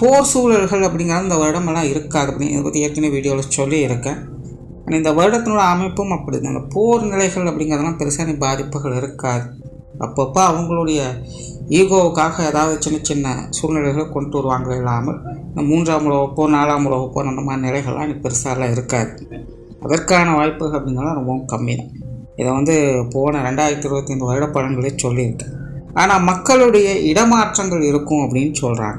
போர் சூழல்கள் அப்படிங்கிறது இந்த வருடமெல்லாம் இருக்காது அப்படின்னு இதை பற்றி ஏற்கனவே வீடியோவில் சொல்லியிருக்கேன். ஆனால் இந்த வருடத்தினோட அமைப்பும் அப்படி தான் போர் நிலைகள் அப்படிங்கிறதெல்லாம் பெருசாக பாதிப்புகள் இருக்காது. அப்பப்போ அவங்களுடைய ஈகோவுக்காக ஏதாவது சின்ன சின்ன சூழ்நிலைகளை கொண்டு வருவாங்க இல்லாமல் இந்த மூன்றாம் உலகப்போ நாலாம் உலகப்போ அந்த மாதிரி நிலைகள்லாம் எனக்கு பெருசாலாம் இருக்காது. அதற்கான வாய்ப்புகள் அப்படிங்கிறதெல்லாம் ரொம்பவும் கம்மி தான் இதை வந்து போன ரெண்டாயிரத்தி இருபத்தி ஐந்து வருட பலன்களே சொல்லியிருக்கேன். ஆனால் மக்களுடைய இடமாற்றங்கள் இருக்கும் அப்படின்னு சொல்கிறாங்க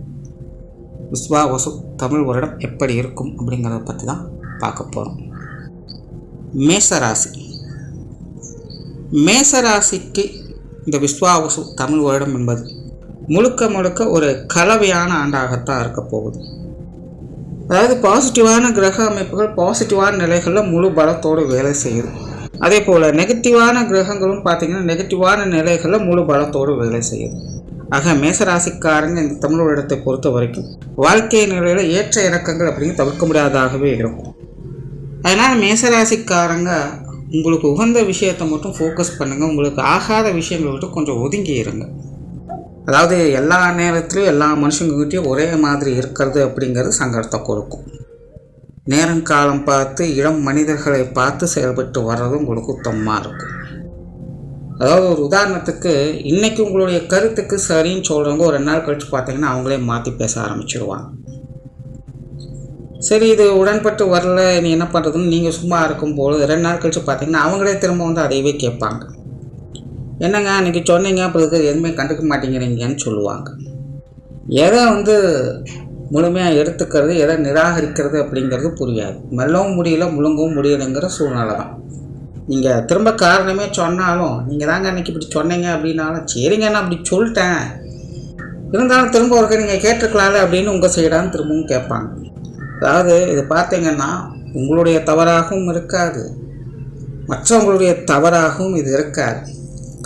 விஸ்வா வசு தமிழ் வருடம் எப்படி இருக்கும் அப்படிங்கிறத பற்றி தான் பார்க்க போகிறோம் மேசராசி. மேசராசிக்கு இந்த விஸ்வாவசு தமிழ் வருடம் என்பது முழுக்க முழுக்க ஒரு கலவையான ஆண்டாகத்தான் இருக்க போகுது. அதாவது பாசிட்டிவான கிரக அமைப்புகள் பாசிட்டிவான நிலைகளில் முழு பலத்தோடு வேலை செய்யுது. அதே போல் நெகட்டிவான கிரகங்களும் பார்த்திங்கன்னா நெகட்டிவான நிலைகளில் முழு பலத்தோடு வேலை செய்யுது. ஆக மேசராசிக்காரங்க இந்த தமிழ் வருடத்தை பொறுத்த வரைக்கும் வாழ்க்கை நிலையில் ஏற்ற இறக்கங்கள் அப்படின்னு தவிர்க்க முடியாததாகவே இருக்கும். அதனால் மேசராசிக்காரங்க உங்களுக்கு உகந்த விஷயத்தை மட்டும் ஃபோக்கஸ் பண்ணுங்கள் உங்களுக்கு ஆகாத விஷயங்களை மட்டும் கொஞ்சம் ஒதுங்கி இருங்க. அதாவது எல்லா நேரத்துலையும் எல்லா மனுஷங்கக்கிட்டேயும் ஒரே மாதிரி இருக்கிறது அப்படிங்கிறது சங்கடத்தை கொடுக்கும். நேரங்காலம் பார்த்து இளம் மனிதர்களை பார்த்து செயல்பட்டு வர்றது உங்களுக்கு உத்தமமாக இருக்கும். அதாவது ஒரு உதாரணத்துக்கு இன்றைக்கி உங்களுடைய கருத்துக்கு சரின்னு சொல்கிறவங்க ஒரு ரெண்டு நாள் கழித்து பார்த்தீங்கன்னா அவங்களே மாற்றி பேச ஆரம்பிச்சிடுவாங்க சரி இது உடன்பட்டு வரல நீ என்ன பண்ணுறதுன்னு நீங்கள் சும்மா இருக்கும்போது ரெண்டு நாள் கழித்து பார்த்தீங்கன்னா அவங்களே திரும்ப வந்து அதையவே கேட்பாங்க. என்னங்க அன்றைக்கி சொன்னீங்க அப்புறம் இது எதுவுமே கண்டுக்க மாட்டேங்கிறீங்கன்னு சொல்லுவாங்க. எதை வந்து முழுமையாக எடுத்துக்கிறது எதை நிராகரிக்கிறது அப்படிங்கிறது புரியாது. மெல்லவும் முடியல முழுங்கவும் முடியலைங்கிற சூழ்நிலை தான் நீங்கள் திரும்ப காரணமே சொன்னாலும் நீங்கள் தாங்க அன்றைக்கி இப்படி சொன்னீங்க அப்படின்னாலும் சரிங்க நான் அப்படி சொல்லிட்டேன். இருந்தாலும் திரும்ப ஒருக்க நீங்கள் கேட்டிருக்கலாம்ல அப்படின்னு உங்கள் சைடான்னு திரும்பவும் கேட்பாங்க. அதாவது இது பார்த்தீங்கன்னா உங்களுடைய தவறாகவும் இருக்காது. மற்றவங்களுடைய தவறாகவும் இது இருக்காது.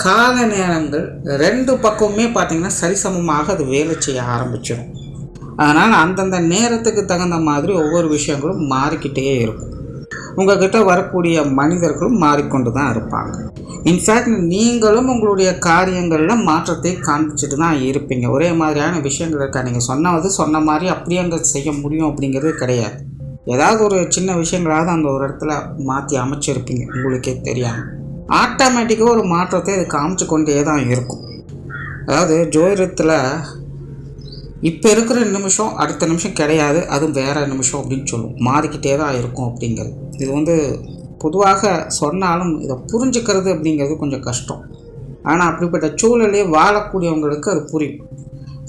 கால நேரங்கள் ரெண்டு பக்கமுமே பார்த்திங்கன்னா சரிசமமாக அது வேலை செய்ய ஆரம்பிச்சிடும். அதனால் அந்தந்த நேரத்துக்கு தகுந்த மாதிரி ஒவ்வொரு விஷயங்களும் மாறிக்கிட்டே இருக்கும். உங்ககிட்ட வரக்கூடிய மனிதர்களும் மாறிக்கொண்டு தான் இருப்பாங்க இன்ஃபேக்ட் நீங்களும் உங்களுடைய காரியங்களில் மாற்றத்தை காண்பிச்சுட்டு தான் இருப்பீங்க. ஒரே மாதிரியான விஷயங்கள் இருக்கா? நீங்கள் சொன்னது சொன்ன மாதிரி அப்படியே அங்கே செய்ய முடியும் அப்படிங்கிறது கிடையாது. ஏதாவது ஒரு சின்ன விஷயங்களாவது அந்த ஒரு இடத்துல மாற்றி அமைச்சிருப்பீங்க. உங்களுக்கே தெரியாமல் ஆட்டோமேட்டிக்காக ஒரு மாற்றத்தை அது காமிச்சு கொண்டே தான் இருக்கும். அதாவது ஜோதிடத்தில் இப்போ இருக்கிற நிமிஷம் அடுத்த நிமிஷம் கிடையாது. அதுவும் வேறு நிமிஷம் அப்படின்னு சொல்லும். மாறிக்கிட்டே தான் இருக்கும் அப்படிங்கிறது. இது வந்து பொதுவாக சொன்னாலும் இதை புரிஞ்சுக்கிறது அப்படிங்கிறது கொஞ்சம் கஷ்டம். ஆனால் அப்படிப்பட்ட சூழலே வாழக்கூடியவங்களுக்கு அது புரியும்.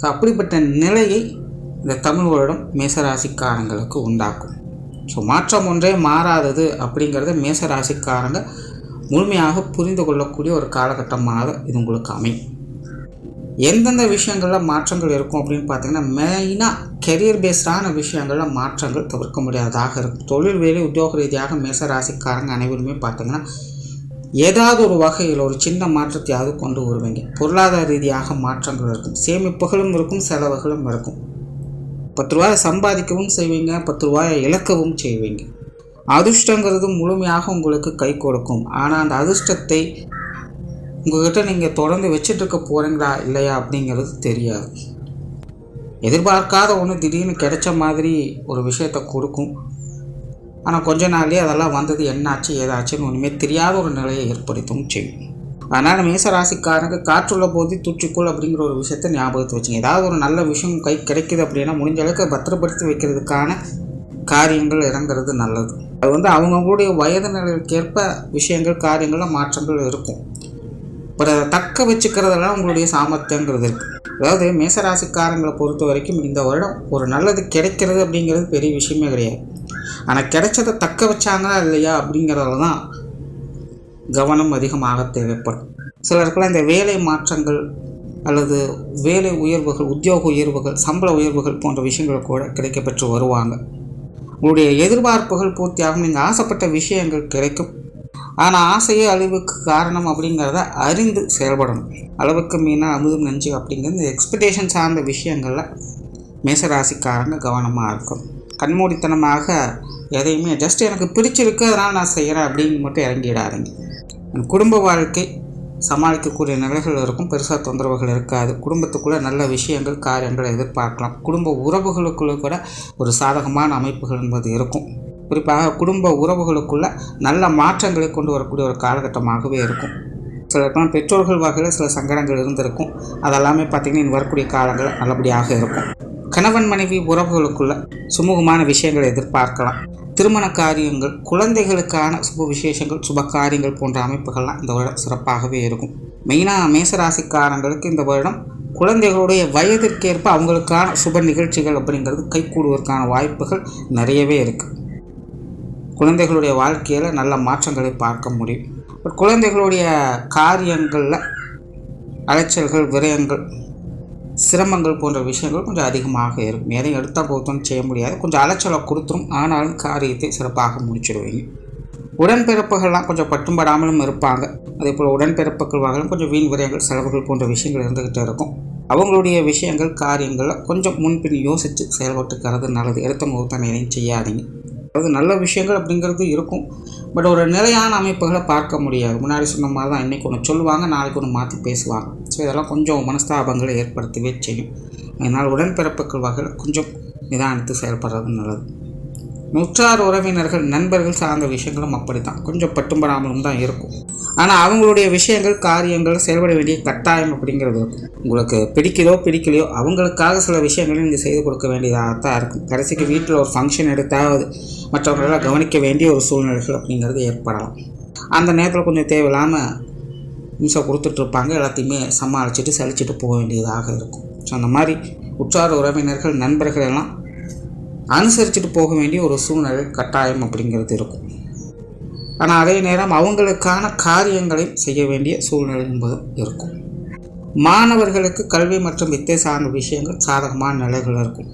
ஸோ அப்படிப்பட்ட நிலையை இந்த தமிழ் வருடம் மேசராசிக்காரங்களுக்கு உண்டாக்கும். ஸோ மாற்றம் ஒன்றே மாறாதது அப்படிங்கிறத மேசராசிக்காரங்க முழுமையாக புரிந்து கொள்ளக்கூடிய ஒரு காலகட்டமாக இது உங்களுக்கு அமையும். எந்தெந்த விஷயங்களில் மாற்றங்கள் இருக்கும் அப்படின்னு பார்த்தீங்கன்னா மெயினாக கெரியர் பேஸ்டான விஷயங்களில் மாற்றங்கள் தவிர்க்க முடியாததாக இருக்கும். தொழில் வேலை உத்தியோக ரீதியாக மேச ராசிக்காரங்க அனைவருமே பார்த்தீங்கன்னா ஏதாவது ஒரு வகையில் ஒரு சின்ன மாற்றத்தையாவது கொண்டு வருவீங்க. பொருளாதார ரீதியாக மாற்றங்கள் இருக்கும். சேமிப்புகளும் இருக்கும் செலவுகளும் இருக்கும். பத்து ரூபாயை சம்பாதிக்கவும் செய்வீங்க பத்து ரூபாயை இழக்கவும் செய்வீங்க. அதிர்ஷ்டங்கிறது முழுமையாக உங்களுக்கு கை கொடுக்கும். ஆனால் அந்த அதிர்ஷ்டத்தை உங்கள்கிட்ட நீங்கள் தொடர்ந்து வச்சிட்ருக்க போகிறீங்களா இல்லையா அப்படிங்கிறது தெரியாது. எதிர்பார்க்காத ஒன்று திடீர்னு கிடைச்ச மாதிரி ஒரு விஷயத்தை கொடுக்கும். ஆனால் கொஞ்ச நாள்லேயே அதெல்லாம் வந்தது என்னாச்சு ஏதாச்சுன்னு ஒன்றுமே தெரியாத ஒரு நிலையை ஏற்படுத்தவும் செய்யும் அதனால் மேசராசிக்காரங்க காற்றுள்ள போது தூச்சிக்குள் அப்படிங்கிற ஒரு விஷயத்தை ஞாபகத்தை வச்சுங்க. ஏதாவது ஒரு நல்ல விஷயம் கை கிடைக்குது அப்படின்னா முடிஞ்ச அளவுக்கு பத்திரப்படுத்தி வைக்கிறதுக்கான காரியங்கள் இறங்குறது நல்லது. அது வந்து அவங்கவுங்களுடைய வயது நிலைக்கேற்ப விஷயங்கள் காரியங்களில் மாற்றங்கள் இருக்கும். பட் அதை தக்க வச்சுக்கிறதெல்லாம் உங்களுடைய சாமர்த்தியங்கிறது இருக்குது அதாவது மேசராசிக்காரங்களை பொறுத்த வரைக்கும் இந்த வருடம் ஒரு நல்லது கிடைக்கிறது அப்படிங்கிறது பெரிய விஷயமே கிடையாது. ஆனால் கிடைச்சதை தக்க வச்சாங்களா இல்லையா அப்படிங்கிறதுல தான் கவனம் அதிகமாக தேவைப்படும். சிலருக்கெல்லாம் இந்த வேலை மாற்றங்கள் அல்லது வேலை உயர்வுகள் உத்தியோக உயர்வுகள் சம்பள உயர்வுகள் போன்ற விஷயங்கள் கூட கிடைக்கப்பெற்று வருவாங்க. உங்களுடைய எதிர்பார்ப்புகள் பூர்த்தியாகும். நீங்கள் ஆசைப்பட்ட விஷயங்கள் கிடைக்கும். ஆனால் ஆசையே அழிவுக்கு காரணம் அப்படிங்கிறத அறிந்து செயல்படணும். அளவுக்கு மீனாக அமுதும் நெஞ்சு அப்படிங்கிறது இந்த எக்ஸ்பெக்டேஷன் சார்ந்த விஷயங்களில் மேசராசிக்காரங்க கவனமாக இருக்கும். கண்மூடித்தனமாக எதையுமே ஜஸ்ட் எனக்கு பிடிச்சிருக்கு அதனால் நான் செய்கிறேன் அப்படின்னு மட்டும் இறங்கிடாதீங்க. குடும்ப வாழ்க்கை சமாளிக்கக்கூடிய நிலைகள் இருக்கும் பெருசாக தொந்தரவுகள் இருக்காது. குடும்பத்துக்குள்ளே நல்ல விஷயங்கள் காரியங்களை எதிர்பார்க்கலாம். குடும்ப உறவுகளுக்குள்ளே கூட ஒரு சாதகமான அமைப்புகள் என்பது இருக்கும். குறிப்பாக குடும்ப உறவுகளுக்குள்ள நல்ல மாற்றங்களை கொண்டு வரக்கூடிய ஒரு காலகட்டமாகவே இருக்கும். சில பெற்றோர்கள் வகையில் சில சங்கடங்கள் இருந்திருக்கும். அதெல்லாமே பார்த்திங்கன்னா இனி வரக்கூடிய காலங்கள் நல்லபடியாக இருக்கும். கணவன் மனைவி உறவுகளுக்குள்ள சுமூகமான விஷயங்களை எதிர்பார்க்கலாம். திருமண காரியங்கள் குழந்தைகளுக்கான சுப விசேஷங்கள் சுப காரியங்கள் போன்ற அமைப்புகள்லாம் இந்த வருடம் சிறப்பாகவே இருக்கும். மெயினாக மேசராசிக்காரங்களுக்கு இந்த வருடம் குழந்தைகளுடைய வயதிற்கேற்ப அவங்களுக்கான சுப நிகழ்ச்சிகள் அப்படிங்கிறது கைகூடுவதற்கான வாய்ப்புகள் நிறையவே இருக்குது குழந்தைகளுடைய வாழ்க்கையில் நல்ல மாற்றங்களை பார்க்க முடியும். குழந்தைகளுடைய காரியங்களில் அலைச்சல்கள் விரயங்கள் சிரமங்கள் போன்ற விஷயங்கள் கொஞ்சம் அதிகமாக இருக்கும். எதையும் எடுத்தால் போத்தோன்னு செய்ய முடியாது. கொஞ்சம் அலைச்சலை கொடுத்துரும். ஆனாலும் காரியத்தை சிறப்பாக முடிச்சிடுவீங்க. உடன்பிறப்புகள்லாம் கொஞ்சம் பட்டும்படாமலும் இருப்பாங்க. அதே போல் உடன்பிறப்புகள் வாங்கலாம் கொஞ்சம் வீண் விரயங்கள் செலவுகள் போன்ற விஷயங்கள் இருந்துக்கிட்டே இருக்கும். அவங்களுடைய விஷயங்கள் காரியங்களில் கொஞ்சம் முன்பின் யோசித்து செயல்பட்டுக்கிறது நல்லது. எடுத்த முகத்தான் எதையும் செய்யாதீங்க. அதாவது நல்ல விஷயங்கள் அப்படிங்கிறது இருக்கும். பட் ஒரு நிலையான அமைப்புகளை பார்க்க முடியாது. முன்னாடி சொன்ன மாதிரி தான் இன்றைக்கி ஒன்று சொல்லுவாங்க நாளைக்கு ஒன்று மாற்றி பேசுவாங்க. ஸோ இதெல்லாம் கொஞ்சம் மனஸ்தாபங்களை ஏற்படுத்தவே செய்யும் அதனால் உடன்பிறப்புகள் வகையில் கொஞ்சம் நிதானித்து செயல்படுறது நல்லது. நுற்றார் உறவினர்கள் நண்பர்கள் சார்ந்த விஷயங்களும் அப்படி தான் கொஞ்சம் பட்டும்படாமலும் தான் இருக்கும். ஆனால் அவங்களுடைய விஷயங்கள் காரியங்கள் செயல்பட வேண்டிய கட்டாயம் அப்படிங்கிறது இருக்கும் உங்களுக்கு பிடிக்குதோ பிடிக்கலையோ அவங்களுக்காக சில விஷயங்களை நீங்கள் செய்து கொடுக்க வேண்டியதாக தான் இருக்கும் கடைசிக்கு வீட்டில் ஒரு ஃபங்க்ஷன் எடுத்தாவது மற்றவங்களெல்லாம் கவனிக்க வேண்டிய ஒரு சூழ்நிலைகள் அப்படிங்கிறது ஏற்படலாம். அந்த நேரத்தில் கொஞ்சம் தேவையில்லாமல் நிமிஷம் கொடுத்துட்ருப்பாங்க எல்லாத்தையுமே சமாளிச்சுட்டு சலிச்சுட்டு போக வேண்டியதாக இருக்கும். ஸோ அந்த மாதிரி உற்றார் உறவினர்கள் நண்பர்கள் எல்லாம் அனுசரிச்சுட்டு போக வேண்டிய ஒரு சூழ்நிலை கட்டாயம் அப்படிங்கிறது இருக்கும். ஆனால் அதே நேரம் அவங்களுக்கான காரியங்களை செய்ய வேண்டிய சூழ்நிலை என்பதும் இருக்கும். மாணவர்களுக்கு கல்வி மற்றும் வித்தை சார்ந்த விஷயங்கள் சாதகமான நிலைகள் இருக்கும்.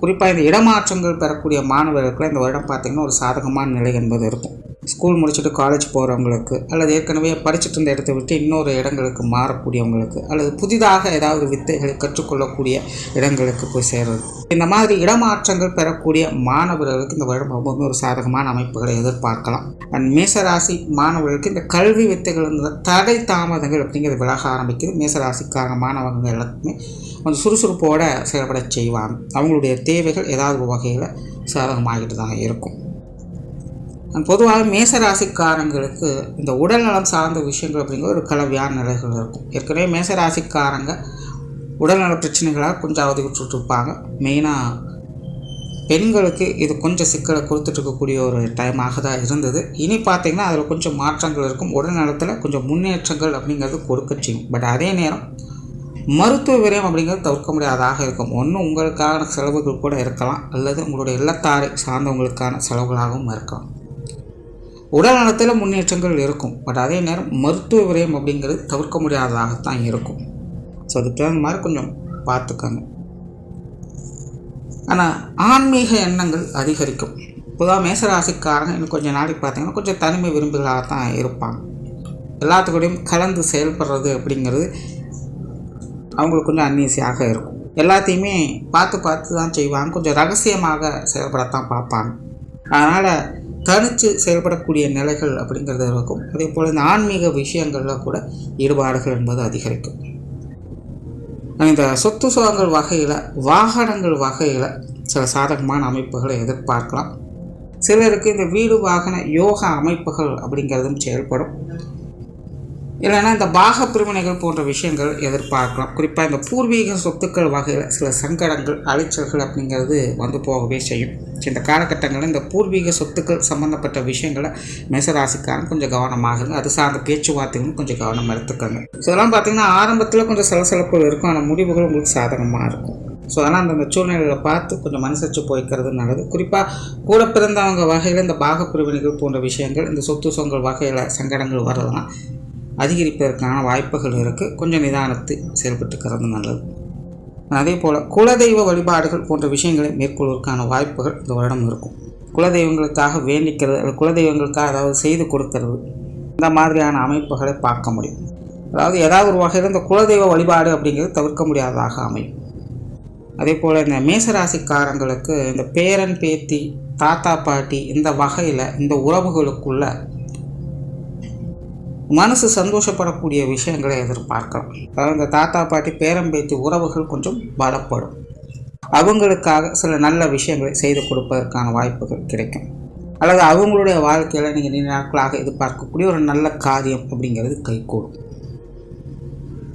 குறிப்பாக இந்த இடமாற்றங்கள் பெறக்கூடிய மாணவர்களுக்கு இந்த வருடம் பார்த்திங்கன்னா ஒரு சாதகமான நிலை என்பது இருக்கும். ஸ்கூல் முடிச்சுட்டு காலேஜ் போகிறவங்களுக்கு அல்லது ஏற்கனவே படிச்சுட்டு இருந்த இடத்தை விட்டு இன்னொரு இடங்களுக்கு மாறக்கூடியவங்களுக்கு அல்லது புதிதாக ஏதாவது வித்தைகளை கற்றுக்கொள்ளக்கூடிய இடங்களுக்கு போய் சேர்றது. இந்த மாதிரி இடமாற்றங்கள் பெறக்கூடிய மாணவர்களுக்கு இந்த வருடம் ரொம்பவுமே ஒரு சாதகமான அமைப்புகளை எதிர்பார்க்கலாம். அண்ட் மேசராசி மாணவர்களுக்கு இந்த கல்வி வித்தைகள் தடை தாமதங்கள் அப்படிங்கிறது விலக ஆரம்பிக்குது. மேசராசிக்காரங்க மாணவர்கள் எல்லாத்துக்குமே கொஞ்சம் சுறுசுறுப்போடு செயல்பட செய்வாங்க. அவங்களுடைய தேவைகள் ஏதாவது ஒரு வகையில் சாதகமாகிட்டு தான் இருக்கும். பொதுவாக மேசராசிக்காரங்களுக்கு இந்த உடல்நலம் சார்ந்த விஷயங்கள் அப்படிங்கிற ஒரு கலவையான நிலைகள் இருக்கும். ஏற்கனவே மேசராசிக்காரங்க உடல்நல பிரச்சனைகளாக கொஞ்சம் அவதிவிட்டு இருப்பாங்க மெயினாக பெண்களுக்கு இது கொஞ்சம் சிக்கலை கொடுத்துட்ருக்கக்கூடிய ஒரு டைமாக தான் இருந்தது. இனி பார்த்திங்கன்னா அதில் கொஞ்சம் மாற்றங்கள் இருக்கும். உடல்நலத்தில் கொஞ்சம் முன்னேற்றங்கள் அப்படிங்கிறது கொடுக்க செய்யும். பட் அதே நேரம் மருத்துவ விரயம் அப்படிங்கிறது தவிர்க்க முடியாதாக இருக்கும். ஒன்று உங்களுக்கான செலவுகள் கூட இருக்கலாம். அல்லது உங்களுடைய இல்லத்தாரை சார்ந்தவங்களுக்கான செலவுகளாகவும் இருக்கலாம். உடல் நலத்தில் முன்னேற்றங்கள் இருக்கும். பட் அதே நேரம் மருத்துவ விரயம் அப்படிங்கிறது தவிர்க்க முடியாததாகத்தான் இருக்கும். ஸோ அதுக்கு தகுந்த மாதிரி கொஞ்சம் பார்த்துக்கோங்க. ஆனால் ஆன்மீக எண்ணங்கள் அதிகரிக்கும். பொதுவாக மேசராசிக்காரங்க இன்னும் கொஞ்சம் நாளைக்கு பார்த்தீங்கன்னா கொஞ்சம் தனிமை விரும்புகளாக தான் இருப்பாங்க. எல்லாத்துக்கூடையும் கலந்து செயல்படுறது அப்படிங்கிறது அவங்களுக்கு கொஞ்சம் அன்னீசியாக இருக்கும். எல்லாத்தையுமே பார்த்து பார்த்து தான் செய்வாங்க. கொஞ்சம் ரகசியமாக செயல்படத்தான் பார்ப்பாங்க. அதனால் தனித்து செயல்படக்கூடிய நிலைகள் அப்படிங்கிறது இருக்கும். அதே போல் இந்த ஆன்மீக விஷயங்களில் கூட ஈடுபாடுகள் என்பது அதிகரிக்கும். இந்த சொத்து சுகங்கள் வகையில் வாகனங்கள் வகையில் சில சாதகமான அமைப்புகளை எதிர்பார்க்கலாம். சிலருக்கு இந்த வீடு வாகன யோகா அமைப்புகள் அப்படிங்கிறதும் செயல்படும். இல்லைன்னா இந்த பாக பிரிவினைகள் போன்ற விஷயங்கள் எதிர்பார்க்கலாம். குறிப்பாக இந்த பூர்வீக சொத்துக்கள் வகையில் சில சங்கடங்கள் அலைச்சல்கள் அப்படிங்கிறது வந்து போகவே செய்யும். இந்த காலகட்டங்களில் இந்த பூர்வீக சொத்துக்கள் சம்மந்தப்பட்ட விஷயங்களை மேசராசிக்காரன் கொஞ்சம் கவனமாக அது சார்ந்த பேச்சுவார்த்தைகளும் கொஞ்சம் கவனம் எடுத்துக்கோங்க. ஸோ இதெல்லாம் பார்த்திங்கன்னா ஆரம்பத்தில் கொஞ்சம் சலசலப்புகள் இருக்கும். ஆனால் முடிவுகள் உங்களுக்கு சாதகமாக இருக்கும். ஸோ அதனால் அந்த சூழ்நிலைகளை பார்த்து கொஞ்சம் மனசச்சு போய்க்கிறது நல்லது. குறிப்பாக கூட பிறந்தவங்க வகையில் இந்த பாக பிரிவினைகள் போன்ற விஷயங்கள் இந்த சொத்து சொங்கள் வகையில் சங்கடங்கள் வரலாம். அதிகரிப்பதற்கான வாய்ப்புகள் இருக்குது கொஞ்சம் நிதானத்து செயல்பட்டுக்கிறது நல்லது. அதே போல் குலதெய்வ வழிபாடுகள் போன்ற விஷயங்களை மேற்கொள்வதற்கான வாய்ப்புகள் இந்த வருடம் இருக்கும். குலதெய்வங்களுக்காக வேண்டிக்கிறது அல்லது குலதெய்வங்களுக்காக அதாவது செய்து கொடுக்கறது இந்த மாதிரியான அமைப்புகளை பார்க்க முடியும். அதாவது ஏதாவது ஒரு வகையில் இந்த குலதெய்வ வழிபாடு அப்படிங்கிறது தவிர்க்க முடியாததாக அமையும். அதே போல் இந்த மேசராசிக்காரங்களுக்கு இந்த பேரன் பேத்தி தாத்தா பாட்டி இந்த வகையில் இந்த உறவுகளுக்குள்ள மனசு சந்தோஷப்படக்கூடிய விஷயங்களை எதிர்பார்க்கலாம் அதாவது தாத்தா பாட்டி பேரம்பேத்தி உறவுகள் கொஞ்சம் பலப்படும். அவங்களுக்காக சில நல்ல விஷயங்களை செய்து கொடுப்பதற்கான வாய்ப்புகள் கிடைக்கும். அல்லது அவங்களுடைய வாழ்க்கையில் நீங்கள் நீண்ட நாட்களாக எதிர்பார்க்கக்கூடிய ஒரு நல்ல காரியம் அப்படிங்கிறது கைகூடும்.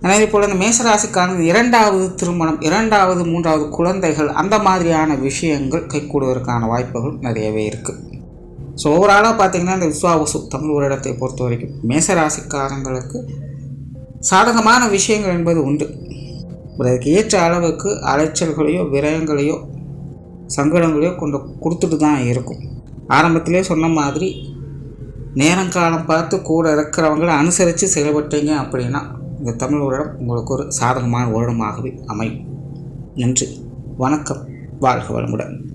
அதே போல் இந்த மேசராசிக்கான இரண்டாவது திருமணம் இரண்டாவது மூன்றாவது குழந்தைகள் அந்த மாதிரியான விஷயங்கள் கைகூடுவதற்கான வாய்ப்புகள் நிறையவே இருக்குது ஸோ ஓவராலாக பார்த்திங்கன்னா இந்த விஸ்வாவசு தமிழ் ஒரு இடத்தை பொறுத்த வரைக்கும் மேசராசிக்காரங்களுக்கு சாதகமான விஷயங்கள் என்பது உண்டு. அதற்கு ஏற்ற அளவுக்கு அலைச்சல்களையோ விரயங்களையோ சங்கடங்களையோ கொண்டு கொடுத்துட்டு தான் இருக்கும். ஆரம்பத்திலே சொன்ன மாதிரி நேரங்காலம் பார்த்து கூட இருக்கிறவங்களை அனுசரித்து செயல்பட்டீங்க அப்படின்னா இந்த தமிழ் வருடம் உங்களுக்கு ஒரு சாதகமான வருடமாகவே அமையும். நன்றி. வணக்கம். வாழ்க வளமுடன்.